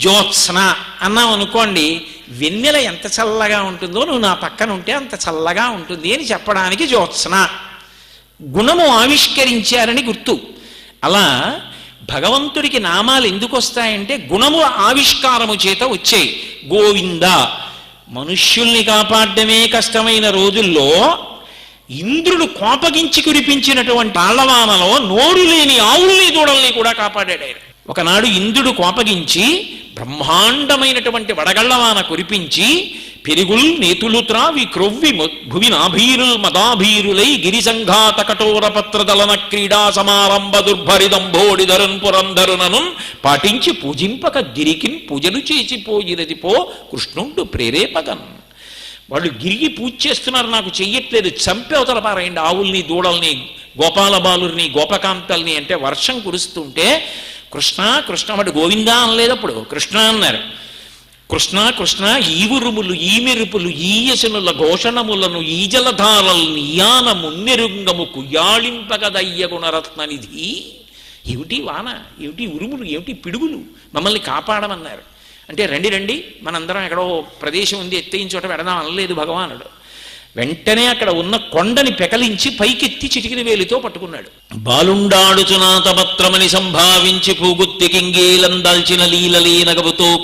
జ్యోత్స్న అన్నాం అనుకోండి వెన్నెల ఎంత చల్లగా ఉంటుందో నువ్వు నా పక్కన ఉంటే అంత చల్లగా ఉంటుంది అని చెప్పడానికి జ్యోత్స్న. గుణము ఆవిష్కరించారని గుర్తు. అలా భగవంతుడికి నామాలు ఎందుకు వస్తాయంటే గుణము ఆవిష్కారము చేత వచ్చాయి. గోవింద మనుష్యుల్ని కాపాడమే కష్టమైన రోజుల్లో ఇంద్రుడు కోపగించి కురిపించినటువంటి ఆళ్ళవానలో నోరు లేని ఆవుల్ని దూడల్ని కూడా కాపాడాడు ఆయన. ఒకనాడు ఇంద్రుడు కోపగించి బ్రహ్మాండమైనటువంటి వడగళ్ళవాన కురిపించి పెరుగుల్ నేతులు త్రావి క్రొవ్వి భువి నాభీరుల్ మదాభీరులై గిరిసంఘాత కఠోర పత్రదలన క్రీడా సమారంభ దుర్భరిదంభోడి ధరున్ పురంధరునను పాటించి పూజింపక గిరికిన్ పూజలు చేసిపోయినది పో కృష్ణుండు ప్రేరేపగన్. వాళ్ళు గిరిగి పూజ చేస్తున్నారు నాకు చెయ్యట్లేదు. చంపి అవతల ఆవుల్ని దూడల్ని గోపాల బాలుర్ని గోపకాంతల్ని అంటే వర్షం కురుస్తుంటే కృష్ణ కృష్ణ అంటే గోవిందా అనలేదు అప్పుడు. కృష్ణ అన్నారు. కృష్ణ కృష్ణ ఈ ఉరుములు ఈ మెరుపులు ఈయశనుల ఘోషణములను ఈ జలధారల్ని యాన మున్నెరుంగము కుయాళింపగదయ్య గుణరత్ననిధి. ఏమిటి వాన? ఏమిటి ఉరుములు? ఏమిటి పిడుగులు? మమ్మల్ని కాపాడమన్నారు. అంటే రండి రండి మనందరం ఎక్కడో ప్రదేశం ఉంది ఎత్తైన చోట పెడదాం అనలేదు భగవానుడు. వెంటనే అక్కడ ఉన్న కొండని పెకలించి పైకెత్తి చిటికిన వేలితో పట్టుకున్నాడు. బాలుండాడుచునాతపత్రమని సంభావించి పూగుత్తి కింగీలం దాల్చిన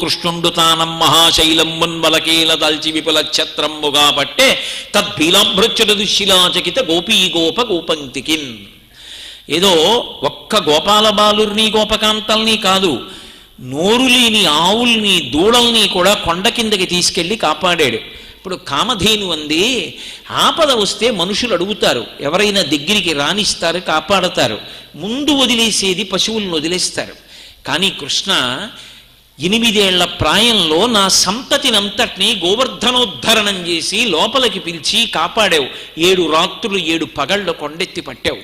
కృష్ణుండు తానం మహాశైలం మున్మలకీల దాల్చి విపుల ఛత్రంబుగా పట్టే తద్భీలాభృత్యుడు దుశ్శిలాచకిత గోపీ గోప గోపంతికిన్ ఏదో ఒక్క గోపాల బాలుర్ని గోపకాంతల్ని కాదు నోరులీని ఆవుల్ని దూడల్ని కూడా కొండ కిందకి తీసుకెళ్ళి కాపాడాడు. ఇప్పుడు కామధేను అంది ఆపద వస్తే మనుషులు అడుగుతారు ఎవరైనా దగ్గరికి రాణిస్తారు కాపాడతారు. ముందు వదిలేసేది పశువులను వదిలేస్తారు. కానీ కృష్ణ ఎనిమిదేళ్ళ ప్రాయంలో నా సంతతినంతటినీ గోవర్ధనోద్ధరణం చేసి లోపలికి పిలిచి కాపాడావు. ఏడు రాత్రులు ఏడు పగళ్ళు కొండెత్తి పట్టావు.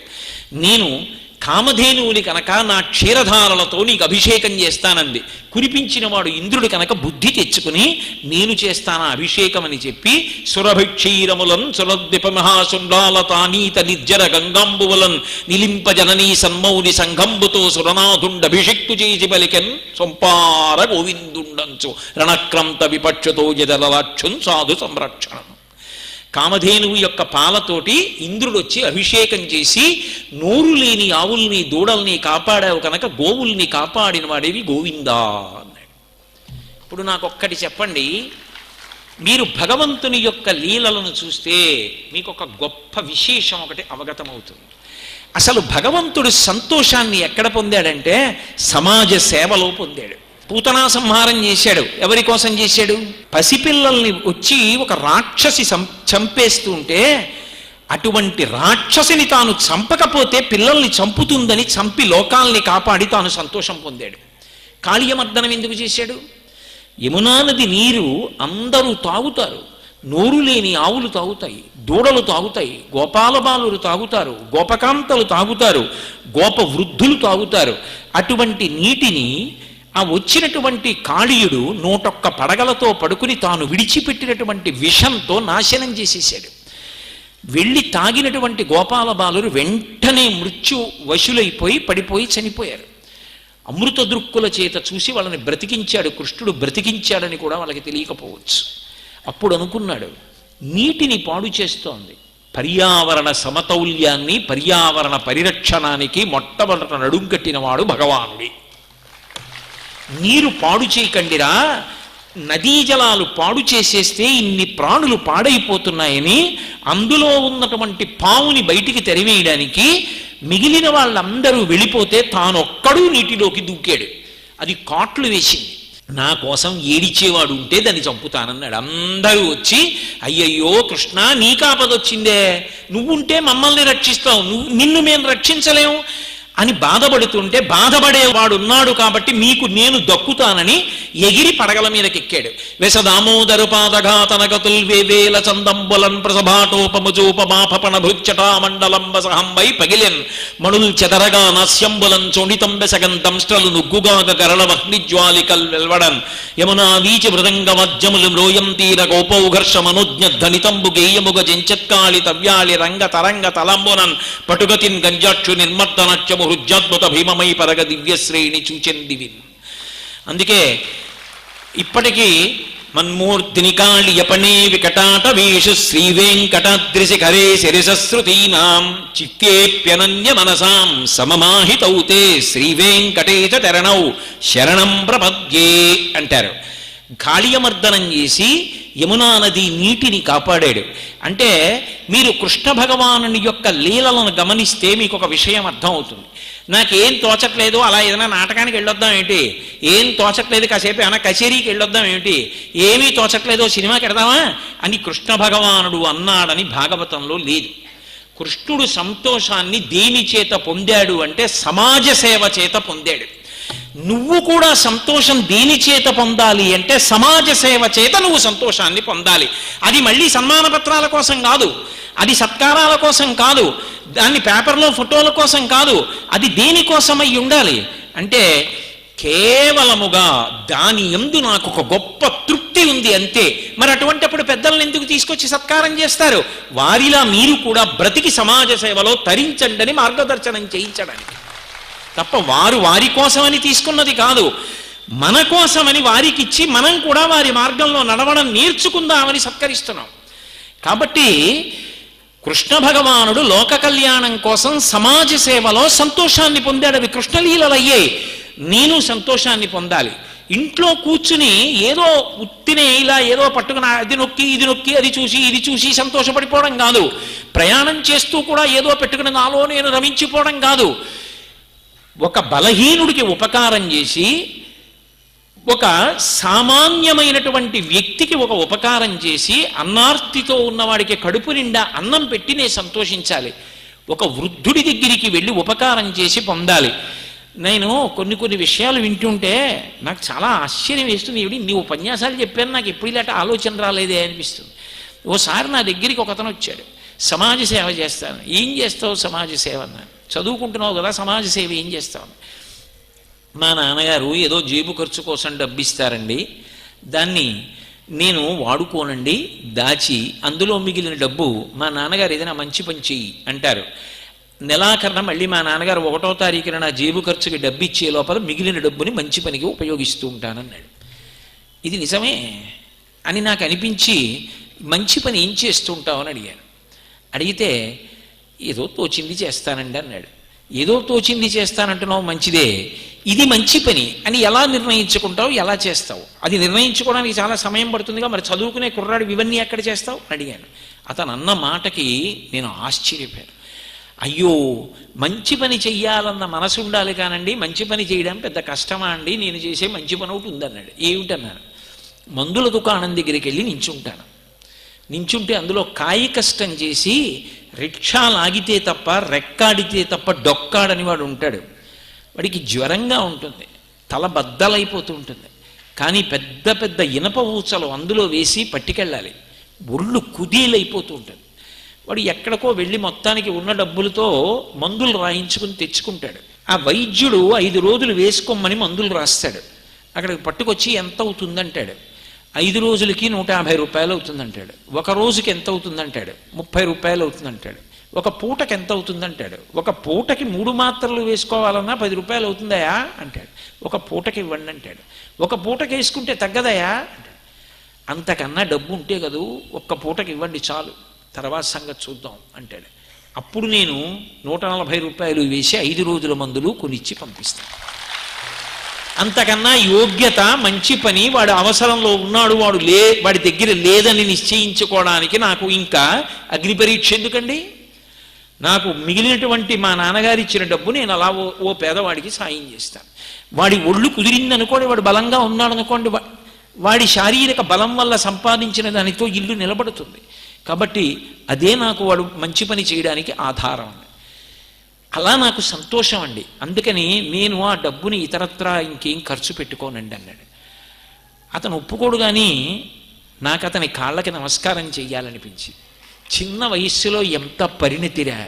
నేను కామధేనువుని కనుక నా క్షీరధారలతో నీకు అభిషేకం చేస్తానంది. కురిపించిన వాడు ఇంద్రుడు కనుక బుద్ధి తెచ్చుకుని నేను చేస్తాన అభిషేకం అని చెప్పి సురభిక్షీరములం సురద్విపమహాశుండాల తానీత నిర్జర గంగాంబువలన్ నిలింప జననీ సన్మౌని సంఘంబుతో సురనాథుండభిషిక్తు చేసి పలికెన్ సొంపార గోవిందుండంచు రణక్రంత విపక్షతో జదలలాక్షున్ సాధు సంరక్షణం. కామధేనువు యొక్క పాలతోటి ఇంద్రుడు వచ్చి అభిషేకం చేసి నోరు లేని ఆవుల్ని దూడల్ని కాపాడావు కనుక గోవుల్ని కాపాడిన వాడేవి గోవిందా అన్నాడు. ఇప్పుడు నాకు ఒక్కటి చెప్పండి. మీరు భగవంతుని యొక్క లీలలను చూస్తే మీకు ఒక గొప్ప విశేషం ఒకటి అవగతమవుతుంది. అసలు భగవంతుడు సంతోషాన్ని ఎక్కడ పొందాడంటే సమాజ సేవలో పొందాడు. పూతనా సంహారం చేశాడు. ఎవరి కోసం చేశాడు? పసిపిల్లల్ని వచ్చి ఒక రాక్షసి చంపేస్తూ ఉంటే అటువంటి రాక్షసిని తాను చంపకపోతే పిల్లల్ని చంపుతుందని చంపి లోకాల్ని కాపాడి తాను సంతోషం పొందాడు. కాళీయమర్దనం ఎందుకు చేశాడు? యమునా నది నీరు అందరూ తాగుతారు. నోరు లేని ఆవులు తాగుతాయి దూడలు తాగుతాయి గోపాలబాలురు తాగుతారు గోపకాంతలు తాగుతారు గోప వృద్ధులు తాగుతారు. అటువంటి నీటిని ఆ వచ్చినటువంటి కాళీయుడు నూటొక్క పడగలతో పడుకుని తాను విడిచిపెట్టినటువంటి విషంతో నాశనం చేసేసాడు వెళ్ళి తాగినటువంటి గోపాల బాలురు వెంటనే మృత్యు వశులైపోయి పడిపోయి చనిపోయారు. అమృత దృక్కుల చేత చూసి వాళ్ళని బ్రతికించాడు కృష్ణుడు బ్రతికించాడని కూడా వాళ్ళకి తెలియకపోవచ్చు. అప్పుడు అనుకున్నాడు నీటిని పాడు చేస్తోంది. పర్యావరణ సమతౌల్యాన్ని పర్యావరణ పరిరక్షణానికి మొట్టమొదట నడుంకట్టినవాడు భగవానుడి. నీరు పాడు చేయకండిరా. నదీ జలాలు పాడు చేసేస్తే ఇన్ని ప్రాణులు పాడైపోతున్నాయని అందులో ఉన్నటువంటి పావుని బయటికి తెరివేయడానికి మిగిలిన వాళ్ళందరూ వెళ్ళిపోతే తానొక్కడూ నీటిలోకి దూకాడు. అది కాట్లు వేసింది. నా కోసం ఏడిచేవాడు ఉంటే దాన్ని చంపుతానన్నాడు. అందరూ వచ్చి అయ్యయ్యో కృష్ణ నీకాపదొచ్చిందే నువ్వుంటే మమ్మల్ని రక్షిస్తావు. నువ్వు నిన్ను మేము రక్షించలేము. అని బాధపడుతుంటే బాధపడేవాడు ఉన్నాడు కాబట్టి మీకు నేను దక్కుతానని ఎగిరి పడగల మీదకెక్కాడు వెస దామోదరు పాదఘాతనగతుల్ వేవేల చందంబులన్ ప్రసభాటోపముజోపమాపణ భృచ్చటా సహంబై పగిలెన్. మణుల్ చెదరగా నాస్యంబులం చోడితం బెసగంతం స్ట్రలు నుగ్గుగాగ గరళ వహ్నిజ్వాలికల్ వెల్వడన్. యమునా వీచి మృదంగ మధ్యములు మ్రోయం తీర గోపౌఘర్ష మనోజ్ఞ ధనితంబు గేయముగ జంచత్కాళి తవ్యాళి రంగ తరంగ తలంబునన్. పటుగతిన్ గంజాక్షు నిర్మర్దనత్యము హృజ్యాద్భుత భీమమై పరగ దివ్యశ్రేణి చూచెందివిన్ అందుకే ఇప్పటికీ మన్మూర్తిని కాళియపణే వికటాటవేషు శ్రీ వెంకటాద్రిశిఖరే శిరసశ్రుతీనాం చిత్తేప్యనన్య మనసాం సమమాహితౌతే శ్రీవేంకటేశ చరణౌ శరణం ప్రపద్యే అంటారు. కాళీయమర్దనం చేసి యమునా నది నీటిని కాపాడాడు. అంటే మీరు కృష్ణ భగవానుని యొక్క లీలలను గమనిస్తే మీకు ఒక విషయం అర్థం అవుతుంది నాకేం తోచట్లేదు అలా ఏదైనా నాటకానికి వెళ్ళొద్దాం ఏంటి? ఏం తోచట్లేదు కాసేపు ఏమైనా కచేరీకి వెళ్ళొద్దాం ఏమిటి ఏమీ తోచట్లేదో సినిమాకి వెడదామా అని కృష్ణ భగవానుడు అన్నాడని భాగవతంలో లేదు. కృష్ణుడు సంతోషాన్ని దేని చేత పొందాడు అంటే సమాజ సేవ చేత పొందాడు. నువ్వు కూడా సంతోషం దేని చేత పొందాలి అంటే సమాజ సేవ చేత నువ్వు సంతోషాన్ని పొందాలి. అది మళ్ళీ సన్మాన పత్రాల కోసం కాదు. అది సత్కారాల కోసం కాదు. దాన్ని పేపర్లో ఫోటోల కోసం కాదు. అది దేనికోసమై ఉండాలి? అంటే కేవలముగా దాని ఎందు నాకు ఒక గొప్ప తృప్తి ఉంది అంతే. మరి అటువంటిప్పుడు పెద్దలను ఎందుకు తీసుకొచ్చి సత్కారం చేస్తారు? వారిలా మీరు కూడా బ్రతికి సమాజ సేవలో తరించండి అని మార్గదర్శనం చేయించడానికి. తప్ప వారు వారి కోసమని తీసుకున్నది కాదు. మన కోసమని వారికి ఇచ్చి మనం కూడా వారి మార్గంలో నడవడం నేర్చుకుందామని సత్కరిస్తున్నాం. కాబట్టి కృష్ణ భగవానుడు లోక కళ్యాణం కోసం సమాజ సేవలో సంతోషాన్ని పొందాడు. అవి కృష్ణలీలలయ్యే నేను సంతోషాన్ని పొందాలి. ఇంట్లో కూర్చుని ఏదో ఉత్తినే ఇలా ఏదో పట్టుకుని అది నొక్కి ఇది నొక్కి అది చూసి ఇది చూసి సంతోషపడిపోవడం కాదు. ప్రయాణం చేస్తూ కూడా ఏదో పెట్టుకుని నాలో నేను రమించిపోవడం కాదు. ఒక బలహీనుడికి ఉపకారం చేసి ఒక సామాన్యమైనటువంటి వ్యక్తికి ఒక ఉపకారం చేసి అన్నార్తితో ఉన్నవాడికి కడుపు నిండా అన్నం పెట్టి నేను సంతోషించాలి. ఒక వృద్ధుడి దగ్గరికి వెళ్ళి ఉపకారం చేసి పొందాలి. నేను కొన్ని కొన్ని విషయాలు వింటుంటే నాకు చాలా ఆశ్చర్యం వేస్తుంది. ఇవి నీ ఉపన్యాసాలు చెప్పాను నాకు ఎప్పుడు ఇలాంటి ఆలోచన రాలేదే అనిపిస్తుంది. ఓసారి నా దగ్గరికి ఒక అతను వచ్చాడు. సమాజ సేవ చేస్తాను. ఏం చేస్తావు సమాజ సేవ అన్నాను చదువుకుంటున్నావు కదా సమాజ సేవ ఏం చేస్తావు? మా నాన్నగారు ఏదో జేబు ఖర్చు కోసం డబ్బిస్తారండి. దాన్ని నేను వాడుకోనండి దాచి అందులో మిగిలిన డబ్బు మా నాన్నగారు ఏదైనా మంచి పని చెయ్యి అంటారు. నెలాఖరణ మళ్ళీ మా నాన్నగారు ఒకటో తారీఖున నా జేబు ఖర్చుకి డబ్బు ఇచ్చే లోపల మిగిలిన డబ్బుని మంచి పనికి ఉపయోగిస్తూ ఉంటానన్నాడు. ఇది నిజమే? అని నాకు అనిపించి మంచి పని ఏం చేస్తూ ఉంటావు అని అడిగాను. అడిగితే ఏదో తోచింది చేస్తానండి అన్నాడు. ఏదో తోచింది చేస్తానంటున్నావు మంచిదే. ఇది మంచి పని. అని ఎలా నిర్ణయించుకుంటావు? ఎలా చేస్తావు? అది నిర్ణయించుకోవడానికి చాలా సమయం పడుతుందిగా. మరి చదువుకునే కుర్రాడు ఇవన్నీ ఎక్కడ చేస్తావు? అడిగాను. అతను అన్న మాటకి నేను ఆశ్చర్యపోయాను. అయ్యో మంచి పని చెయ్యాలన్న మనసు ఉండాలి కానండి. మంచి పని చేయడం పెద్ద కష్టమా అండి? నేను చేసే మంచి పని ఒకటి ఉందన్నాడు ఏమిటన్నాను మందుల దుకాణం దగ్గరికి వెళ్ళి నించుంటాను. నించుంటే అందులో కాయ కష్టం చేసి రిక్షా లాగితే తప్ప రెక్కాడితే తప్ప డొక్కాడని వాడు ఉంటాడు. వాడికి జ్వరంగా ఉంటుంది తల బద్దలైపోతూ ఉంటుంది. కానీ పెద్ద పెద్ద ఇనప ఊచలు అందులో వేసి పట్టుకెళ్ళాలి. ఒళ్ళు కుదీలైపోతూ ఉంటుంది. వాడు ఎక్కడికో వెళ్ళి మొత్తానికి ఉన్న డబ్బులతో మందులు రాయించుకుని తెచ్చుకుంటాడు. ఆ వైద్యుడు ఐదు రోజులు వేసుకోమని మందులు రాస్తాడు. అక్కడికి పట్టుకొచ్చి ఎంత అవుతుందంటాడు. ఐదు రోజులకి నూట యాభై రూపాయలు అవుతుందంటాడు. ఒక రోజుకి ఎంత అవుతుందంటాడు? ముప్పై రూపాయలు అవుతుందంటాడు. ఒక పూటకి ఎంత అవుతుందంటాడు? ఒక పూటకి మూడు మాత్రలు వేసుకోవాలన్నా పది రూపాయలు అవుతుందయా? అంటాడు. ఒక పూటకి ఇవ్వండి అంటాడు. ఒక పూటకి వేసుకుంటే తగ్గదయా? అంటాడు. అంతకన్నా డబ్బు ఉంటే కదూ ఒక్క పూటకి ఇవ్వండి చాలు. తర్వాత సంగతి చూద్దాం అంటాడు. అప్పుడు నేను నూట నలభై రూపాయలు వేసి ఐదు రోజుల మందులు కొనిచ్చి పంపిస్తాను. అంతకన్నా యోగ్యత మంచి పని వాడు అవసరంలో ఉన్నాడు వాడు లే వాడి దగ్గర లేదని నిశ్చయించుకోవడానికి నాకు ఇంకా అగ్ని పరీక్ష ఎందుకండి? నాకు మిగిలినటువంటి మా నాన్నగారు ఇచ్చిన డబ్బు నేను అలా ఓ ఓ పేదవాడికి సాయం చేస్తాను వాడి ఒళ్ళు కుదిరింది అనుకోండి వాడు బలంగా ఉన్నాడు అనుకోండి వా- వాడి శారీరక బలం వల్ల సంపాదించిన దానితో ఇల్లు నిలబడుతుంది. కాబట్టి అదే నాకు వాడు మంచి పని చేయడానికి ఆధారం. అలా నాకు సంతోషం అండి. అందుకని నేను ఆ డబ్బుని ఇతరత్రా ఇంకేం ఖర్చు పెట్టుకోనండి అన్నాడు. అతను ఒప్పుకోడు కానీ నాకు అతని కాళ్ళకి నమస్కారం చెయ్యాలనిపించి చిన్న వయస్సులో ఎంత పరిణితిరా.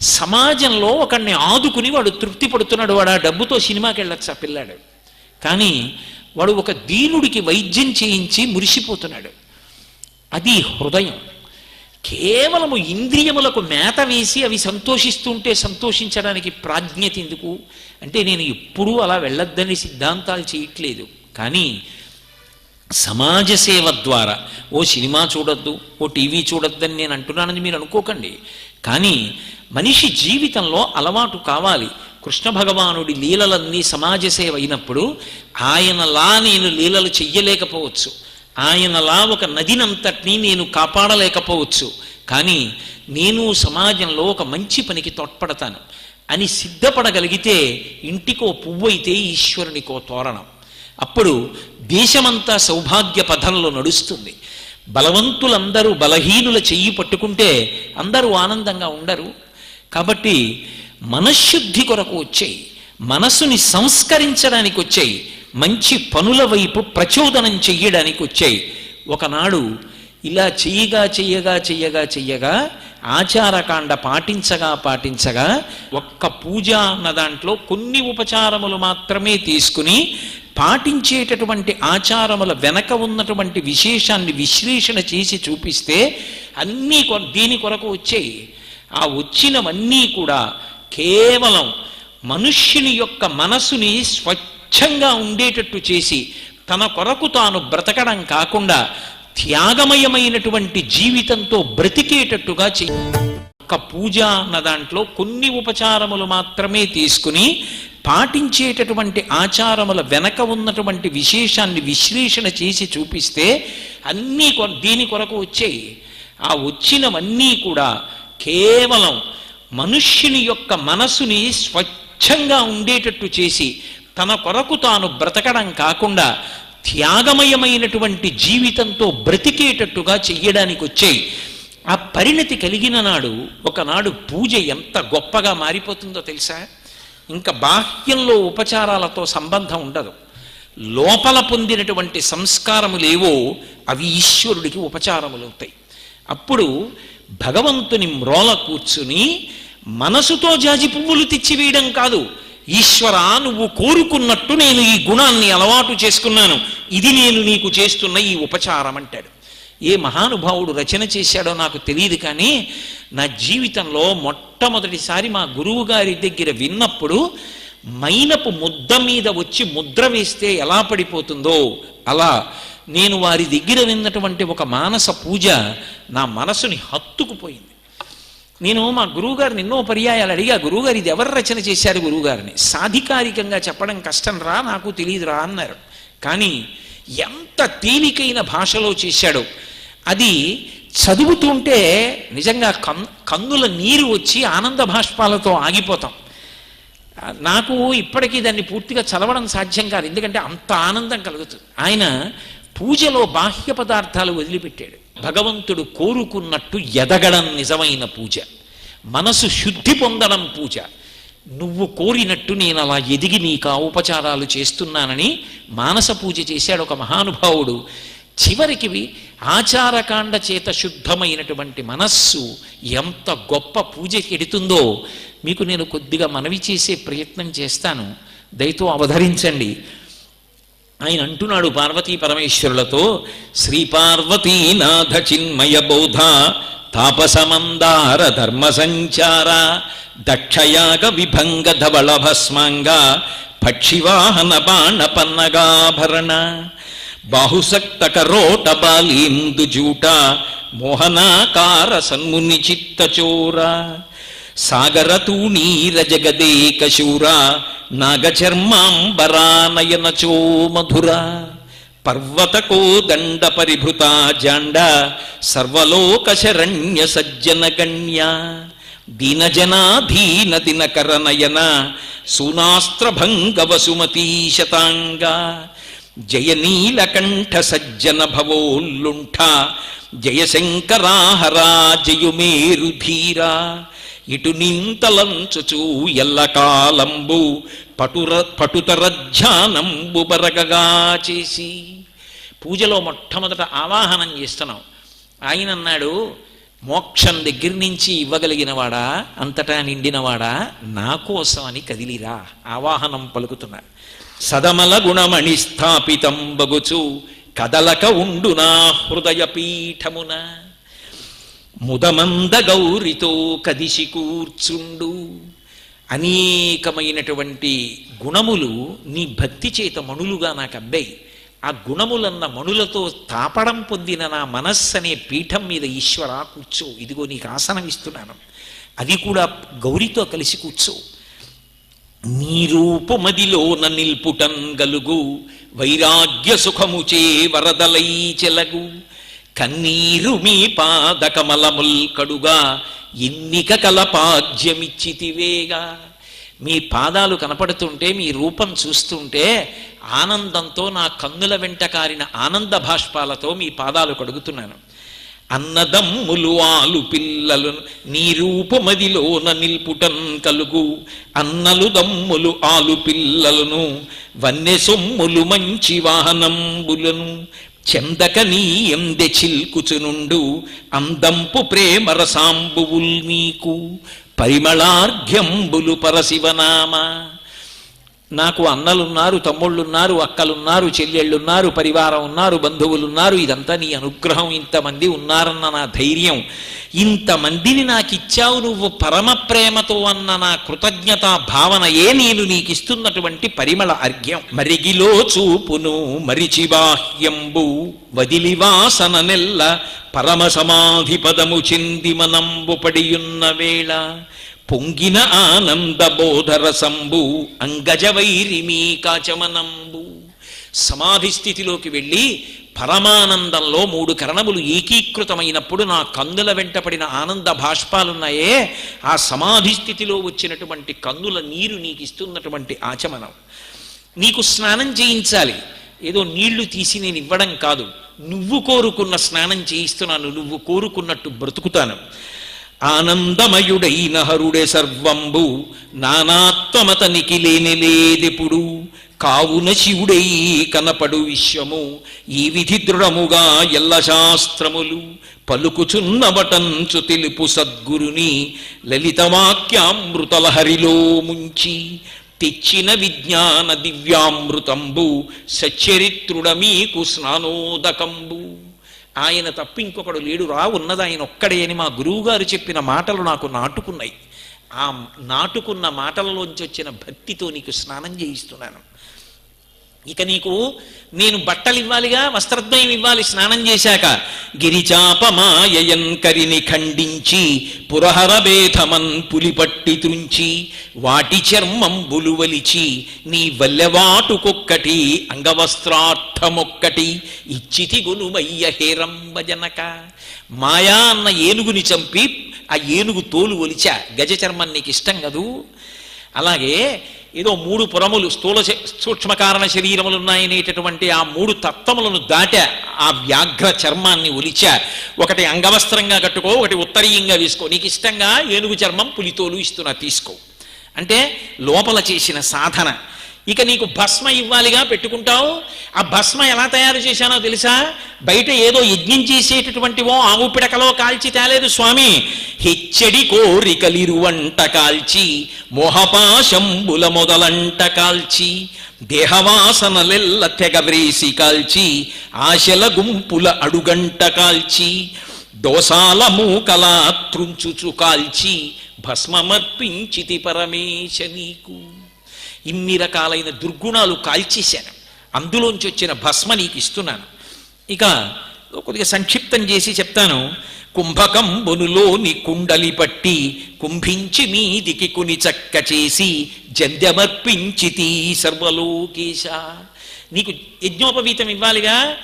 సమాజంలో ఒకడిని ఆదుకుని వాడు తృప్తి పడుతున్నాడు. వాడు ఆ డబ్బుతో సినిమాకి వెళ్ళొచ్చు ఆ పిల్లాడు. కానీ వాడు ఒక దీనుడికి వైద్యం చేయించి మురిసిపోతున్నాడు. అది హృదయం. కేవలము ఇంద్రియములకు మేత వేసి అవి సంతోషిస్తుంటే సంతోషించడానికి ప్రాజ్ఞత ఎందుకు? అంటే నేను ఎప్పుడూ అలా వెళ్ళొద్దని సిద్ధాంతాలు చేయట్లేదు. కానీ సమాజ సేవ ద్వారా ఓ సినిమా చూడొద్దు ఓ టీవీ చూడొద్దని నేను అంటున్నానని మీరు అనుకోకండి. కానీ మనిషి జీవితంలో అలవాటు కావాలి. కృష్ణ భగవానుడి లీలలన్నీ సమాజ సేవ అయినప్పుడు ఆయనలా నేను లీలలు చెయ్యలేకపోవచ్చు. ఆయనలా ఒక నదినంతటినీ నేను కాపాడలేకపోవచ్చు. కానీ నేను సమాజంలో ఒక మంచి పనికి తోడ్పడతాను. అని సిద్ధపడగలిగితే ఇంటికో పువ్వు అయితే ఈశ్వరునికో తోరణం. అప్పుడు దేశమంతా సౌభాగ్య పథంలో నడుస్తుంది. బలవంతులందరూ బలహీనుల చెయ్యి పట్టుకుంటే అందరూ ఆనందంగా ఉండరు. కాబట్టి మనశ్శుద్ధి కొరకు వచ్చాయి. మనస్సుని సంస్కరించడానికి వచ్చాయి మంచి పనుల వైపు ప్రచోదనం చెయ్యడానికి వచ్చాయి. ఒకనాడు ఇలా చెయ్యగా చెయ్యగా చెయ్యగా చెయ్యగా ఆచారకాండ పాటించగా పాటించగా ఒక్క పూజ అన్న దాంట్లో కొన్ని ఉపచారములు మాత్రమే తీసుకుని పాటించేటటువంటి ఆచారముల వెనక ఉన్నటువంటి విశేషాన్ని విశ్లేషణ చేసి చూపిస్తే అన్నీ కొ దీని కొరకు వచ్చాయి. ఆ వచ్చినవన్నీ కూడా కేవలం మనుష్యుని యొక్క మనసుని స్వచ్ఛ స్వచ్ఛంగా ఉండేటట్టు చేసి తన కొరకు తాను బ్రతకడం కాకుండా త్యాగమయమైనటువంటి జీవితంతో బ్రతికేటట్టుగా చెయ్యి ఒక్క పూజ అన్న దాంట్లో కొన్ని ఉపచారములు మాత్రమే తీసుకుని పాటించేటటువంటి ఆచారముల వెనక ఉన్నటువంటి విశేషాన్ని విశ్లేషణ చేసి చూపిస్తే అన్నీ కొ దీని కొరకు వచ్చాయి. ఆ వచ్చినవన్నీ కూడా కేవలం మనుష్యుని యొక్క మనసుని స్వచ్ఛంగా ఉండేటట్టు చేసి తన కొరకు తాను బ్రతకడం కాకుండా త్యాగమయమైనటువంటి జీవితంతో బ్రతికేటట్టుగా చెయ్యడానికి వచ్చాయి. ఆ పరిణతి కలిగిన నాడు ఒకనాడు పూజ ఎంత గొప్పగా మారిపోతుందో తెలుసా? ఇంకా బాహ్యంలో ఉపచారాలతో సంబంధం ఉండదు. లోపల పొందినటువంటి సంస్కారములేవో అవి ఈశ్వరుడికి ఉపచారములు అవుతాయి అప్పుడు భగవంతుని మ్రోల కూర్చుని మనసుతో జాజి పువ్వులు తెచ్చివేయడం కాదు. ఈశ్వర నువ్వు కోరుకున్నట్టు నేను ఈ గుణాన్ని అలవాటు చేసుకున్నాను. ఇది నేను నీకు చేస్తున్న ఈ ఉపచారం అంటాడు. ఏ మహానుభావుడు రచన చేశాడో నాకు తెలియదు కానీ నా జీవితంలో మొట్టమొదటిసారి మా గురువు గారి దగ్గర విన్నప్పుడు మైనపు ముద్ద మీద వచ్చి ముద్ర వేస్తే ఎలా పడిపోతుందో అలా నేను వారి దగ్గర విన్నటువంటి ఒక మానస పూజ నా మనసుని హత్తుకుపోయింది. నేను మా గురువుగారిని ఎన్నో పర్యాయాలు అడిగా గురువుగారు ఇది ఎవరు రచన చేశారు గురువుగారిని? సాధికారికంగా చెప్పడం కష్టం రా నాకు తెలియదురా అన్నారు. కానీ ఎంత తేలికైన భాషలో చేశాడో అది చదువుతుంటే నిజంగా కన్ కన్నుల నీరు వచ్చి ఆనంద భాష్పాలతో ఆగిపోతాం. నాకు ఇప్పటికీ దాన్ని పూర్తిగా చదవడం సాధ్యం కాదు ఎందుకంటే అంత ఆనందం కలుగుతుంది. ఆయన పూజలో బాహ్య పదార్థాలు వదిలిపెట్టాడు. భగవంతుడు కోరుకున్నట్టు ఎదగడం నిజమైన పూజ. మనసు శుద్ధి పొందడం పూజ. నువ్వు కోరినట్టు నేను అలా ఎదిగి నీకు ఆ ఉపచారాలు చేస్తున్నానని మానస పూజ చేశాడు ఒక మహానుభావుడు. చివరికి ఆచారకాండ చేత శుద్ధమైనటువంటి మనస్సు ఎంత గొప్ప పూజకి ఎడుతుందో మీకు నేను కొద్దిగా మనవి చేసే ప్రయత్నం చేస్తాను. దయతో అవధరించండి. ఆయన అంటున్నాడు పార్వతీ పరమేశ్వరులతో శ్రీ పార్వతీనాథ చిన్మయ బోధ తాపసమందార ధర్మ సంచార దక్షయాగ విభంగ ధవళ భస్మాంగ పక్షివాహన బాణ పన్నగాభరణ బాహుసక్త కరోట బాలీందు జూట మోహనాకార సన్ముని చిత్తచోరా సాగర తూణీర జగదేక శూర నాగచర్మాంబరానయనచో మధుర పర్వతకో దండ పరిభృత జాండ సర్వలోక శరణ్య సజ్జన గణ్య దీనజనాధీన దినకర నయన సూనాస్త్రభంగ వసుమతీ శతాంగ జయ నీలకంఠ సజ్జన భవోల్లుంఠ జయ శంకరాహరా జయుమేరు ధీరా ఇటు నింతలంచుచూ ఎల్లకాలంబు పటుర పటుతరధ్యానంబు బరగగా చేసి పూజలో మొట్టమొదట ఆవాహనం చేస్తున్నాం. ఆయన అన్నాడు మోక్షం దగ్గర నుంచి ఇవ్వగలిగినవాడా అంతటా నిండినవాడా నా కోసం అని కదిలిరా ఆవాహనం పలుకుతున్నా సదమల గుణమణి స్థాపితం బగుచు కదలక ఉండు నా హృదయ పీఠమున ముదమంద గౌరితో కదిసి కూర్చుండు. అనేకమైనటువంటి గుణములు నీ భక్తి చేత మణులుగా నాకు అబ్బాయి ఆ గుణములన్న మణులతో తాపడం పొందిన నా మనస్సు అనే పీఠం మీద ఈశ్వర కూర్చో. ఇదిగో నీకు ఆసనం ఇస్తున్నాను అది కూడా గౌరితో కలిసి కూర్చో. నీ రూపమదిలోన నిల్పుటం గలుగు. వైరాగ్య సుఖముచే వరదలై చెలగు. కన్నీరు మీ పాదకమలముల్ కడుగా ఎన్నిక కలపాజ్యమిచ్చితివేగా మీ పాదాలు కనపడుతుంటే మీ రూపం చూస్తుంటే ఆనందంతో నా కన్నుల వెంట కారిన ఆనంద భాష్పాలతో మీ పాదాలు కడుగుతున్నాను. అన్నదమ్ములు ఆలు పిల్లలు నీ రూపమదిలోన నిల్పుటన్ కలుగు. అన్నలు దమ్ములు ఆలు పిల్లలను వన్నె సొమ్ములు మంచి వాహనంబులను చెందక నీ ఎందె చిల్కుచునుండు అందంపు ప్రేమ రసాంబువుల్ నీకు పరిమళార్ఘ్యంబులు పరశివనామా. నాకు అన్నలున్నారు తమ్ముళ్ళున్నారు అక్కలున్నారు చెల్లెళ్ళున్నారు పరివారం ఉన్నారు బంధువులున్నారు ఇదంతా నీ అనుగ్రహం. ఇంతమంది ఉన్నారన్న నా ధైర్యం. ఇంతమందిని నాకు ఇచ్చావు నువ్వు పరమ ప్రేమతో అన్న నా కృతజ్ఞతా భావనయే నేను నీకు ఇస్తున్నటువంటి పరిమళ అర్ఘ్యం. మరిగిలో చూపును మరిచి బాహ్యంబు వదిలి వాసన నెల్ల పరమ సమాధి పదము చెంది మనంబు పడియున్న వేళ పొంగిన ఆనంద బోధరసంబు అంగజవైరి కాచమనంబు సమాధి స్థితిలోకి వెళ్ళి పరమానందంలో మూడు కరణములు ఏకీకృతమైనప్పుడు నా కందుల వెంటపడిన ఆనంద భాష్పాలున్నాయే ఆ సమాధి స్థితిలో వచ్చినటువంటి కందుల నీరు నీకు ఇస్తున్నటువంటి ఆచమనం. నీకు స్నానం చేయించాలి. ఏదో నీళ్ళు తీసి నేను ఇవ్వడం కాదు. నువ్వు కోరుకున్న స్నానం చేయిస్తున్నాను. నువ్వు కోరుకున్నట్టు బ్రతుకుతాను. ఆనందమయుడైన హరుడే సర్వంబు నానాత్వమతనికి లేని లేదెప్పుడు కావున శివుడై కనపడు విశ్వము ఈ విధి దృఢముగా ఎల్ల శాస్త్రములు పలుకుచున్నవటంచు తెలుపు సద్గురుని లలితవాక్యామృతల హరిలో ముంచి తెచ్చిన విజ్ఞాన దివ్యామృతంబు సచ్చరిత్రుడ మీకు స్నానోదకంబు. ఆయన తప్ప ఇంకొకడు లేడు. రా ఉన్నది ఆయన ఒక్కడే అని మా గురువుగారు చెప్పిన మాటలు నాకు నాటుకున్నాయి. ఆ నాటుకున్న మాటలలోంచి వచ్చిన భక్తితో నీకు స్నానం చేయిస్తున్నాను. ఇక నీకు నేను బట్టలు ఇవ్వాలిగా వస్త్రద్వయం ఇవ్వాలి స్నానం చేశాక. గిరిచాపమాయయన్ కరిని ఖండించి పురహర పులి పులిపట్టి తుంచి వాటి చర్మం బులువలిచి నీ వల్లెవాటుకొక్కటి అంగవస్త్రార్థమొక్కటి ఇచ్చితి గులుమయ్య హేరంబజనక. మాయా అన్న ఏనుగుని చంపి ఆ ఏనుగు తోలు ఒలిచా. గజ చర్మం నీకు ఇష్టం కదూ? అలాగే ఏదో మూడు పురములు స్థూల సూక్ష్మ కారణ శరీరములు ఉన్నాయనేటటువంటి ఆ మూడు తత్వములను దాటా ఆ వ్యాఘ్ర చర్మాన్ని ఒలిచా. ఒకటి అంగవస్త్రంగా కట్టుకో ఒకటి ఉత్తరీయంగా వేసుకో. నీకు ఇష్టంగా ఏనుగు చర్మం పులితోలు ఇస్తున్నా తీసుకో. అంటే లోపల చేసిన సాధన. ఇక నీకు భస్మ ఇవ్వాలిగా పెట్టుకుంటావు. ఆ భస్మ ఎలా తయారు చేశానో తెలుసా? బయట ఏదో యజ్ఞం చేసేటటువంటివో ఆవు పిడకలో కాల్చి తేలేదు స్వామి. హెచ్చడి కోరికలిరువంట కాల్చి మోహపాశంబుల మొదలంట కాల్చి దేహవాసనలెల్ల తెగవ్రేసి కాల్చి ఆశల గుంపుల అడుగంట కాల్చి దోసాల మూకల త్రుంచుచు కాల్చి భస్మమర్పించితి పరమేశ నీకు. ఇన్ని రకాలైన దుర్గుణాలు కాల్చేశాను. అందులోంచి వచ్చిన భస్మ నీకు ఇస్తున్నాను. ఇక కొద్దిగా సంక్షిప్తం చేసి చెప్తాను. కుంభకంబునులోని కుండలి పట్టి కుంభించి మీదికి కుని చక్క చేసి జంధ్యమర్పించితి సర్వలోకేశ. నీకు యజ్ఞోపవీతం ఇవ్వాలిగా?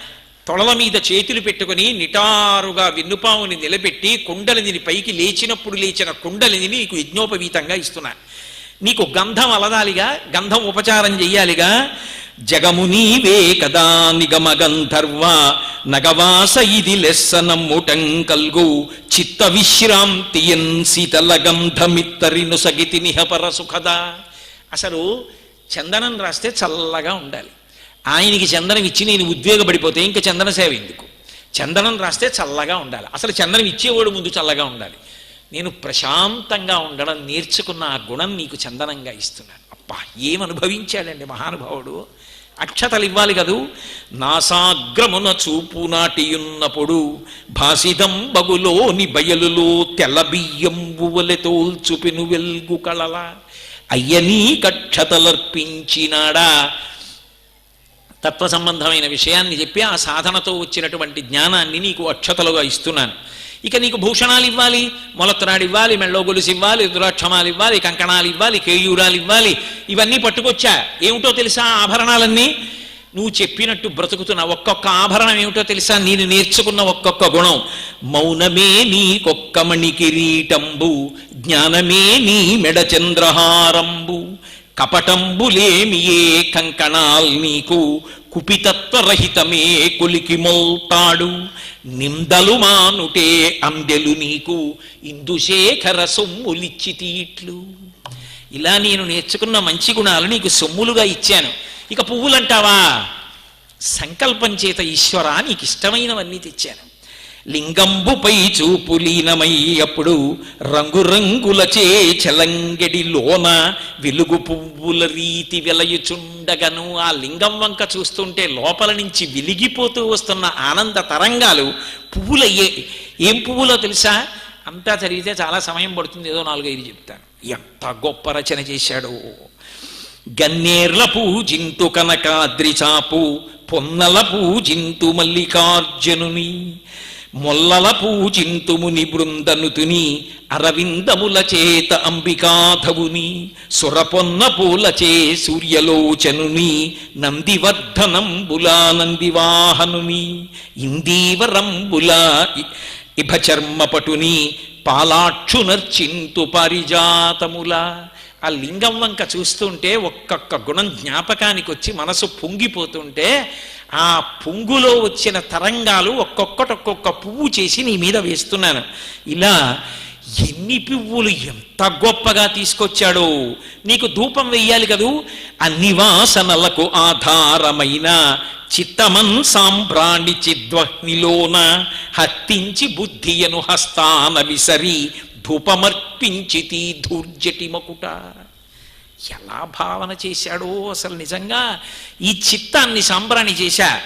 తొడల మీద చేతులు పెట్టుకుని నిటారుగా వెన్నుపావుని నిలబెట్టి కుండలిని పైకి లేచినప్పుడు లేచిన కుండలిని నీకు యజ్ఞోపవీతంగా ఇస్తున్నాను నీకు గంధం అలదాలిగా గంధం ఉపచారం చెయ్యాలిగా. జగము నీవే కదా నిగమ గంధర్వ నగవాస ఇది లెస్సనమ్ముటం కల్గు. చిత్త విశ్రాంతి ఎన్ శీతల గంధమిత్తరిను సగితి నిహపర సుఖద. అసలు చందనం రాస్తే చల్లగా ఉండాలి. ఆయనకి చందనం ఇచ్చి నేను ఉద్వేగపడిపోతే ఇంకా చందన సేవ ఎందుకు? చందనం రాస్తే చల్లగా ఉండాలి. అసలు చందనం ఇచ్చేవాడు ముందు చల్లగా ఉండాలి. నేను ప్రశాంతంగా ఉండడం నేర్చుకున్న ఆ గుణం నీకు చందనంగా ఇస్తున్నాను. అబ్బా ఏమనుభవించాడండి మహానుభావుడు? అక్షతలు ఇవ్వాలి కదూ? నాసాగ్రమున చూపు నాటియున్నప్పుడు భాసిదం బగులోని బయలులో తెల్ల బియ్యంబు వలె వెల్గు కళల. అయ్యనీ కక్షతలర్పించినాడా? తత్వ సంబంధమైన విషయాన్ని చెప్పి ఆ సాధనతో వచ్చినటువంటి జ్ఞానాన్ని నీకు అక్షతలుగా ఇస్తున్నాను. ఇక నీకు భూషణాలు ఇవ్వాలి మొలత్తరాడు ఇవ్వాలి మెళ్ళో గొలుసు ఇవ్వాలి రుద్రాక్షమాలు ఇవ్వాలి కంకణాలు ఇవ్వాలి కేయూరాలు ఇవ్వాలి ఇవన్నీ పట్టుకొచ్చా? ఏమిటో తెలుసా ఆభరణాలన్నీ? నువ్వు చెప్పినట్టు బ్రతుకుతున్న ఒక్కొక్క ఆభరణం ఏమిటో తెలుసా? నేను నేర్చుకున్న ఒక్కొక్క గుణం. మౌనమే నీకొక్క మణి కిరీటంబు జ్ఞానమే నీ మెడ చంద్రహారంబు. కపటంబులేమి ఏ కంకణాల్ నీకు కుపితత్వరహితమే కొలికి మొల్తాడు. నిందలు మానుటే అందెలు నీకు ఇందుశేఖర సొమ్ములిచ్చి తీట్లు. ఇలా నేను నేర్చుకున్న మంచి గుణాలు నీకు సొమ్ములుగా ఇచ్చాను. ఇక పువ్వులంటావా? సంకల్పం చేత ఈశ్వర నీకు ఇష్టమైనవన్నీ తెచ్చాను. లింగంబుపై చూపులీనమై అప్పుడు రంగురంగులచే చలంగడి లోన వెలుగు పువ్వుల రీతి వెలయుచుండగను. ఆ లింగం వంక చూస్తుంటే లోపల నుంచి వెలిగిపోతూ వస్తున్న ఆనంద తరంగాలు పువ్వులయ్యే. ఏం పువ్వులో తెలుసా? అంతా చదివితే చాలా సమయం పడుతుంది. ఏదో నాలుగైదు చెప్తాను. ఎంత గొప్ప రచన చేశాడో. గన్నేర్ల జింతు కనకాద్రి చాపు పొన్నల పూజింతు మల్లికార్జునుని. మొల్లల పూజింతుముని బృందనుతుని అరవిందముల చేత అంబికాధవుని సురపొన్న పూలచే సూర్యలోచనుని నందివర్ధనంబులా నందివాహనుని ఇందీవరంబులా ఇ- ఇభచర్మపటుని పాలాక్షునర్చింతు పారిజాతముల. ఆ లింగం వంక చూస్తుంటే ఒక్కొక్క గుణం జ్ఞాపకానికి వచ్చి మనసు పొంగిపోతుంటే ఆ పొంగులో వచ్చిన తరంగాలు ఒక్కొక్కటి ఒక్కొక్క పువ్వు చేసి నీ మీద వేస్తున్నాను. ఇలా ఎన్ని పువ్వులు ఎంత గొప్పగా తీసుకొచ్చాడో. నీకు ధూపం వెయ్యాలి కదూ? అన్ని వాసనలకు ఆధారమైన చిత్తమన్ సాంబ్రాణి చిద్వహ్నిలోన హత్తించి బుద్ధియను హస్తాన విసరి ధూపమర్పించితి ధూర్జటి మకుట ఎలా భావన చేశాడో అసలు నిజంగా ఈ చిత్తాన్ని సాంబ్రాణి చేశా.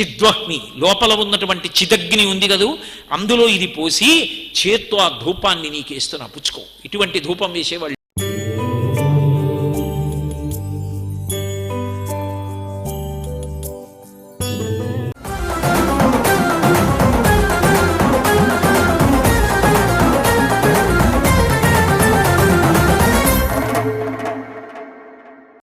చిద్వహ్ని లోపల ఉన్నటువంటి చిదగ్ని ఉంది కదూ అందులో ఇది పోసి చేత్తో ఆ ధూపాన్ని నీకేస్తున్నా పుచ్చుకో. ఇటువంటి ధూపం వేసేవాళ్ళు